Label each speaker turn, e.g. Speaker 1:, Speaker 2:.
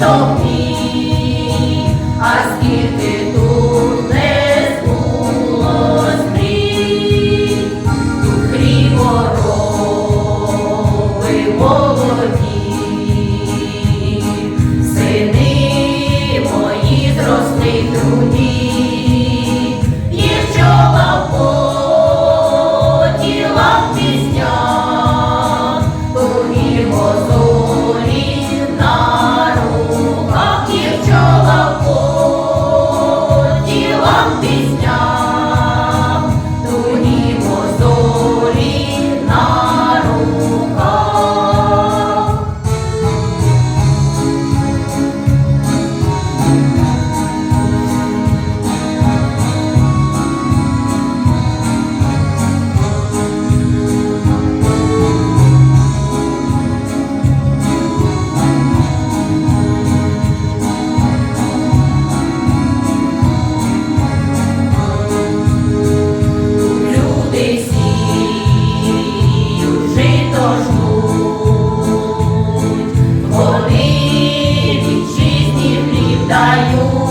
Speaker 1: тобі, а скільки тут не було. Senhor, amor. tayo